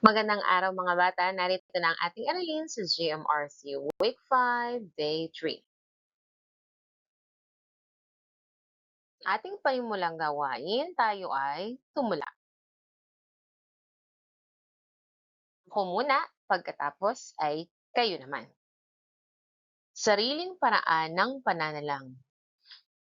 Magandang araw mga bata, narito na ang ating aralin sa GMRC Week 5, Day 3. Ating panimulang gawain, tayo ay tumula. Ako muna, pagkatapos ay kayo naman. Sariling paraan ng pananalang.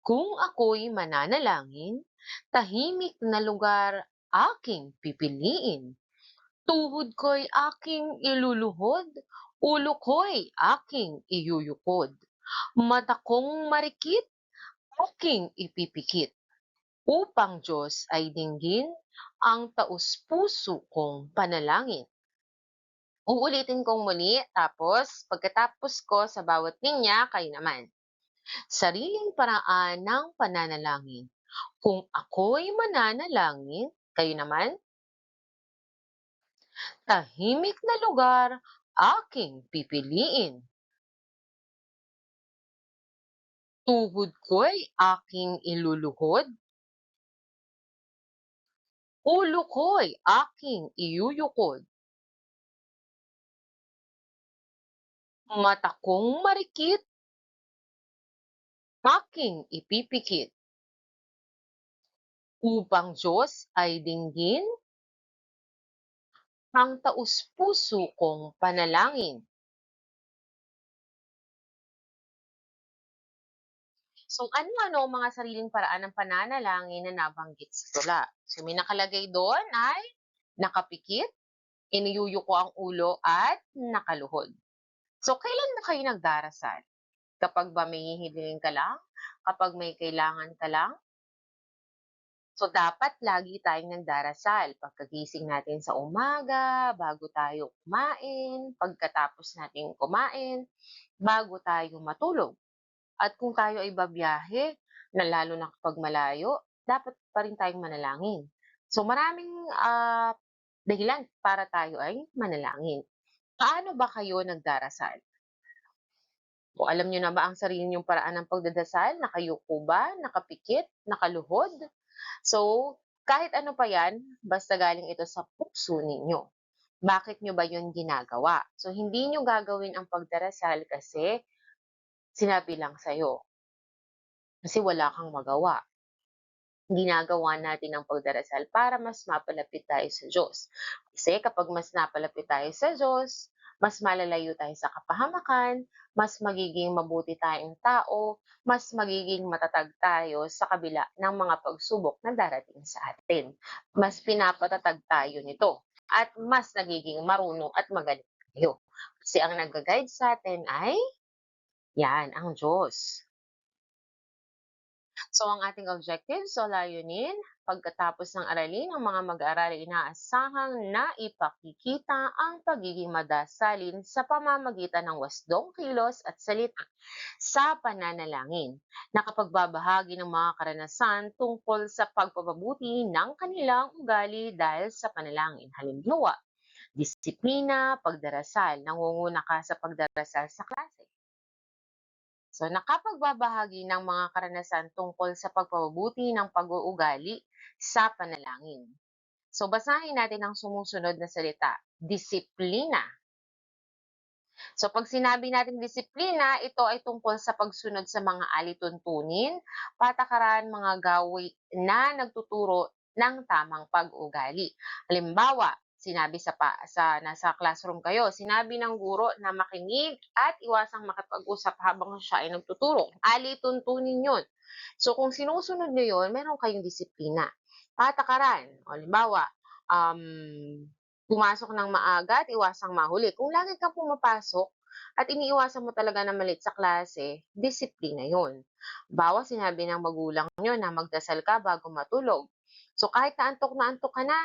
Kung ako'y mananalangin, tahimik na lugar aking pipiliin Tuhod ko'y aking iluluhod, ulo ko'y aking iyuyukod. Mata kong marikit, aking ipipikit. Upang Diyos ay dinggin ang taus-puso kong panalangin. Uulitin kong muli, tapos pagkatapos ko sa bawat linya, kayo naman. Sariling paraan ng pananalangin. Kung ako'y mananalangin, kayo naman, tahimik na lugar aking pipiliin. Tuhod ko'y aking iluluhod. Ulo ko'y aking iyuyukod. Mata kong marikit, aking ipipikit. Upang Diyos ay dinggin ang taus-puso kong panalangin. So, ano-ano ang mga sariling paraan ng pananalangin na nabanggit sa tula? So, may nakalagay doon ay nakapikit, iniyuyuko ang ulo, at nakaluhod. So, kailan na kayo nagdarasal? Kapag ba may hihilingin ka lang? Kapag may kailangan ka lang? So, dapat lagi tayong nagdarasal. Pagkagising natin sa umaga, bago tayo kumain, pagkatapos natin kumain, bago tayo matulog. At kung tayo ay babiyahe, na lalo na kapag malayo, dapat pa rin tayong manalangin. So, maraming uh, dahilan para tayo ay manalangin. Paano ba kayo nagdarasal? O alam nyo na ba ang sarili nyong paraan ng pagdadasal? Nakayuko ba? Nakapikit? Nakaluhod? So, kahit ano pa yan, basta galing ito sa puso ninyo. Bakit nyo ba yun ginagawa? So, hindi nyo gagawin ang pagdarasal kasi sinabi lang sa'yo. Kasi wala kang magawa. Ginagawa natin ang pagdarasal para mas mapalapit tayo sa Diyos. Kasi kapag mas napalapit tayo sa Diyos, mas malalayo tayo sa kapahamakan, mas magiging mabuti tayong tao, mas magiging matatag tayo sa kabila ng mga pagsubok na darating sa atin. Mas pinapatatag tayo nito at mas nagiging marunong at magaling tayo. Kasi ang nag-guide sa atin ay yan, ang Diyos. So, ang ating objectives o layunin, pagkatapos ng aralin, ang mga mag-aaral ay inaasahang na ipakikita ang pagiging madasalin sa pamamagitan ng wasdong kilos at salita sa pananalangin, nakapagbabahagi ng mga karanasan tungkol sa pagpapabuti ng kanilang ugali dahil sa panalangin. Halimbawa, disiplina, pagdarasal, nangunguna ka sa pagdarasal sa klase So, nakapagbabahagi ng mga karanasan tungkol sa pagpapabuti ng pag-uugali sa panalangin. So, basahin natin ang sumusunod na salita. Disiplina. So, pag sinabi natin disiplina, ito ay tungkol sa pagsunod sa mga alituntunin, patakaran, mga gawi na nagtuturo ng tamang pag-ugali. Halimbawa, sinabi sa, pa, sa nasa classroom kayo, sinabi ng guro na makinig at iwasang makipag-usap habang siya ay nagtuturo. Ali tuntunin yun. So kung sinusunod nyo yun, meron kayong disiplina. Patakaran, o limbawa, um, pumasok ng maaga at iwasang mahuli. Kung lagi kang pumapasok, at iniiwasan mo talaga na malit sa klase, disiplina yon. Bawa sinabi ng magulang nyo na magdasal ka bago matulog. So kahit na antok na antok ka na,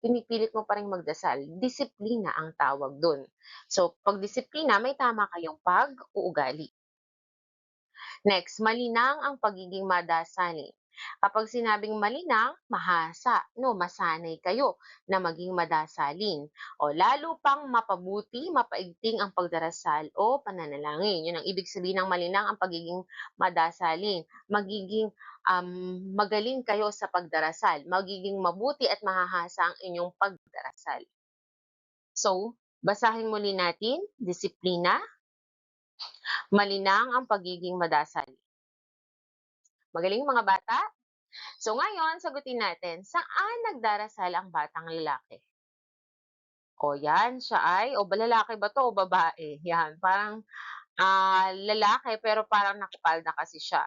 pinipilit mo pa rin magdasal. Disiplina ang tawag dun. So, pag disiplina, may tama kayong pag-uugali. Next, malinang ang pagiging madasali. Kapag sinabing malinang, mahasa, no, masanay kayo na maging madasalin. O lalo pang mapabuti, mapaigting ang pagdarasal o pananalangin. Yun ang ibig sabihin ng malinang ang pagiging madasalin. Magiging um, magaling kayo sa pagdarasal. Magiging mabuti at mahahasa ang inyong pagdarasal. So, basahin muli natin, disiplina, malinang ang pagiging madasal. Magaling mga bata? So ngayon, sagutin natin, saan nagdarasal ang batang lalaki? O yan, siya ay, o lalaki ba to o babae? Yan, parang ah, lalaki pero parang nakapalda kasi siya.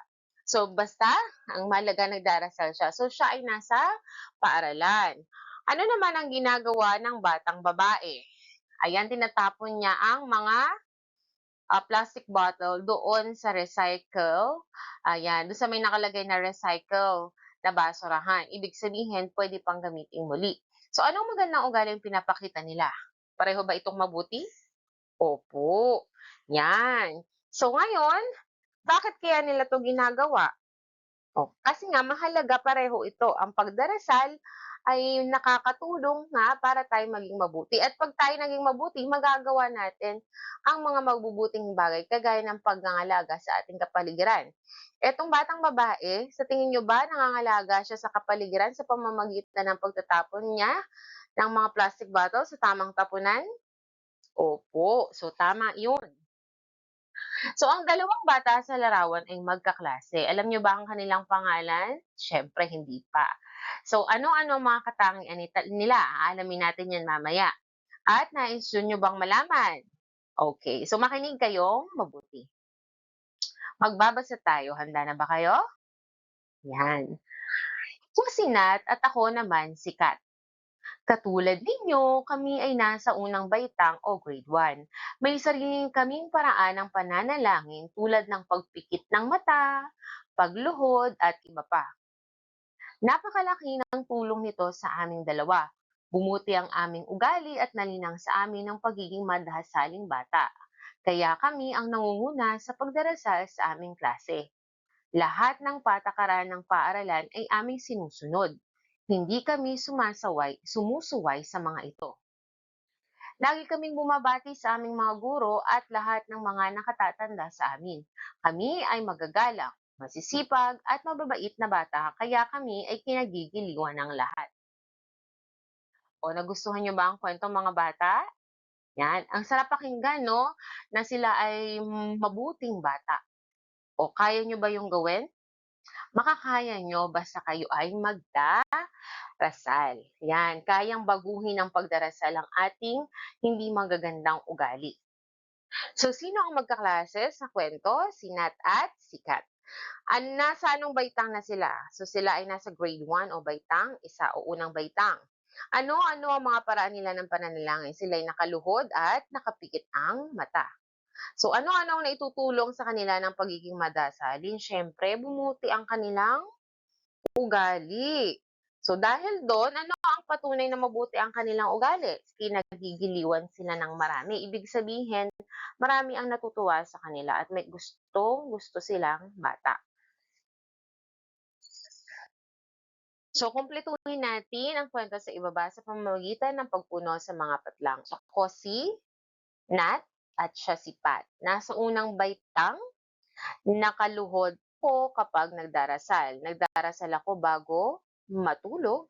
So basta, ang mahalaga nagdarasal siya. So siya ay nasa paaralan. Ano naman ang ginagawa ng batang babae? Ayan, tinatapon niya ang mga ah, plastic bottle doon sa recycle. Ayan, doon sa may nakalagay na recycle na basurahan. Ibig sabihin, pwede pang gamitin muli. So, anong magandang ugali ang pinapakita nila? Pareho ba itong mabuti? Opo. Yan. So, ngayon, bakit kaya nila to ginagawa? Oh, kasi nga mahalaga pareho ito. Ang pagdarasal ay nakakatulong nga para tayo maging mabuti. At pag tayo naging mabuti, magagawa natin ang mga mabubuting bagay kagaya ng pagngangalaga sa ating kapaligiran. Etong batang babae, sa tingin nyo ba nangangalaga siya sa kapaligiran sa pamamagitan ng pagtatapon niya ng mga plastic bottles sa tamang tapunan? Opo, so tama yun. So, ang dalawang bata sa larawan ay magkaklase. Alam niyo ba ang kanilang pangalan? Siyempre, hindi pa. So, ano-ano ang mga katangian nila? Aalamin natin yan mamaya. At nais nyo bang malaman? Okay, so makinig kayong mabuti. Magbabasa tayo. Handa na ba kayo? Yan. Ako si Nat at ako naman si Kat. Katulad ninyo, kami ay nasa unang baitang o grade 1. May sariling kaming paraan ng pananalangin tulad ng pagpikit ng mata, pagluhod at iba pa. Napakalaki ng tulong nito sa aming dalawa. Bumuti ang aming ugali at nalinang sa amin ang pagiging madahasaling bata. Kaya kami ang nangunguna sa pagdarasal sa aming klase. Lahat ng patakaran ng paaralan ay aming sinusunod. Hindi kami sumasaway, sumusuway sa mga ito. Lagi kaming bumabati sa aming mga guro at lahat ng mga nakatatanda sa amin. Kami ay magagalang, masisipag at mababait na bata kaya kami ay kinagigiliwan ng lahat. O nagustuhan niyo ba ang kwento mga bata? Yan, ang sarap pakinggan no na sila ay mabuting bata. O kaya niyo ba yung gawin? Makakaya nyo basta kayo ay magdarasal. Yan, kayang baguhin ng pagdarasal ang ating hindi magagandang ugali. So, sino ang magkaklase sa kwento? Si Nat at si Kat. An nasa anong baitang na sila? So, sila ay nasa grade 1 o baitang, isa o unang baitang. Ano-ano ang mga paraan nila ng pananalangin? Sila ay nakaluhod at nakapikit ang mata. So, ano-ano ang naitutulong sa kanila ng pagiging madasalin? Siyempre, bumuti ang kanilang ugali. So, dahil doon, ano ang patunay na mabuti ang kanilang ugali? Kinagigiliwan sila ng marami. Ibig sabihin, marami ang natutuwa sa kanila at may gustong gusto silang bata. So, kumpletuhin natin ang kwento sa ibaba sa pamamagitan ng pagpuno sa mga patlang. So, ako si Nat at siya si Pat. Nasa unang baitang, nakaluhod ko kapag nagdarasal. Nagdarasal ako bago matulog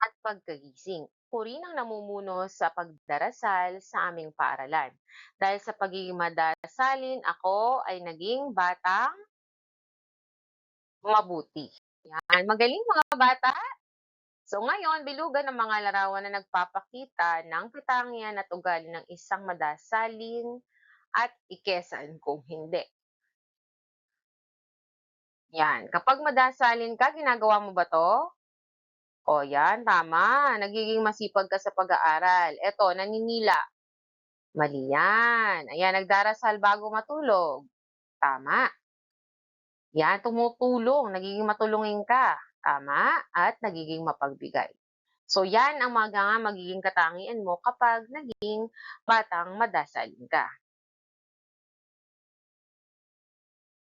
at pagkagising. Ako rin ang namumuno sa pagdarasal sa aming paaralan. Dahil sa pagiging madasalin, ako ay naging batang mabuti. Yan. Magaling mga bata. So ngayon, bilugan ang mga larawan na nagpapakita ng katangian at ugali ng isang madasalin at ikesan kung hindi. Yan. Kapag madasalin ka, ginagawa mo ba to? O yan, tama. Nagiging masipag ka sa pag-aaral. Eto, naninila. Mali yan. Ayan, nagdarasal bago matulog. Tama. Yan, tumutulong. Nagiging matulungin ka. Tama. At nagiging mapagbigay. So, yan ang mga magiging katangian mo kapag naging batang madasalin ka.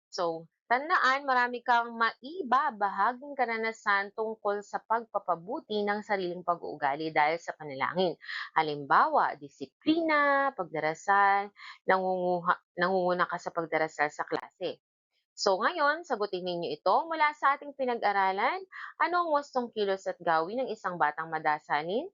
So, tandaan, marami kang maibabahaging karanasan tungkol sa pagpapabuti ng sariling pag-uugali dahil sa panalangin. Halimbawa, disiplina, pagdarasal, nangunguna ka sa pagdarasal sa klase. So ngayon, sagutin ninyo ito mula sa ating pinag-aralan. Ano ang wastong kilos at gawin ng isang batang madasalin?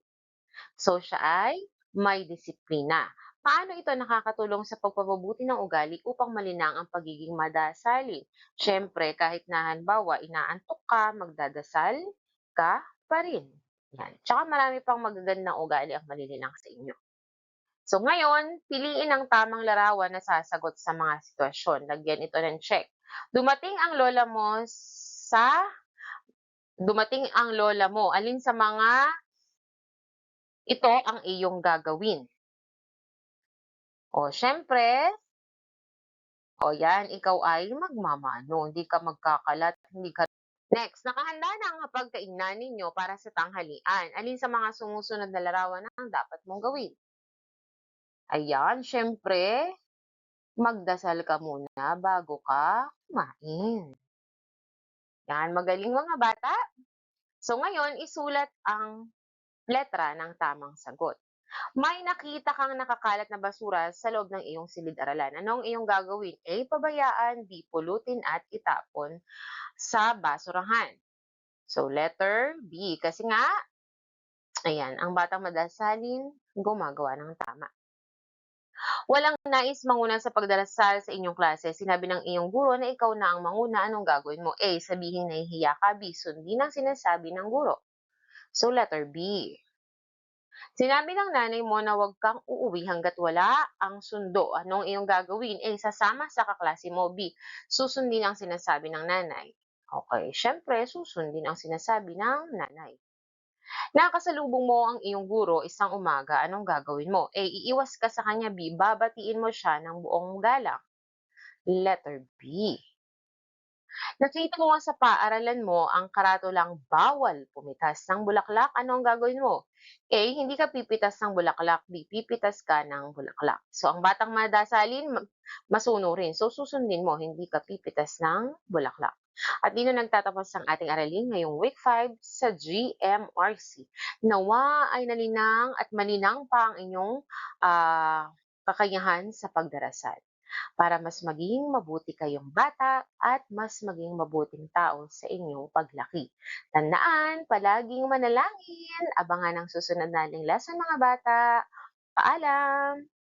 So siya ay may disiplina. Paano ito nakakatulong sa pagpapabuti ng ugali upang malinang ang pagiging madasalin? Siyempre, kahit na halimbawa inaantok ka, magdadasal ka pa rin. Yan. Tsaka marami pang magagandang ugali ang malilinang sa inyo. So ngayon, piliin ang tamang larawan na sasagot sa mga sitwasyon. Lagyan ito ng check. Dumating ang lola mo sa dumating ang lola mo. Alin sa mga ito ang iyong gagawin? O siyempre, o yan, ikaw ay magmamano. Hindi ka magkakalat, hindi ka Next, nakahanda na ang hapagkainan ninyo para sa tanghalian. Alin sa mga sumusunod na larawan ang dapat mong gawin? Ayan, siyempre, magdasal ka muna bago ka kumain. Yan, magaling mga bata. So ngayon, isulat ang letra ng tamang sagot. May nakita kang nakakalat na basura sa loob ng iyong silid-aralan. Anong iyong gagawin? A. Pabayaan. B. Pulutin at itapon sa basurahan. So, letter B. Kasi nga, ayan, ang batang madasalin, gumagawa ng tama. Walang nais manguna sa pagdarasal sa inyong klase. Sinabi ng iyong guro na ikaw na ang manguna. Anong gagawin mo? A. Sabihin na hihiya ka. B. Sundin ang sinasabi ng guro. So, letter B. Sinabi ng nanay mo na huwag kang uuwi hanggat wala ang sundo. Anong iyong gagawin? A. Sasama sa kaklase mo. B. Susundin ang sinasabi ng nanay. Okay, syempre, susundin ang sinasabi ng nanay. Nakasalubong mo ang iyong guro isang umaga, anong gagawin mo? A. Iiwas ka sa kanya. B. Babatiin mo siya ng buong galang. Letter B. Nakita mo nga sa paaralan mo ang karatulang bawal pumitas ng bulaklak, ano ang gagawin mo? A. Hindi ka pipitas ng bulaklak. B. Pipitas ka ng bulaklak. So, ang batang madasalin, ma- masunurin. So, susundin mo, hindi ka pipitas ng bulaklak. At dito nagtatapos ang ating aralin ngayong week 5 sa GMRC. Nawa ay nalinang at malinang pa ang inyong ah, kakayahan sa pagdarasal para mas maging mabuti kayong bata at mas maging mabuting tao sa inyong paglaki. Tandaan, palaging manalangin. Abangan ang susunod nating lesson mga bata. Paalam!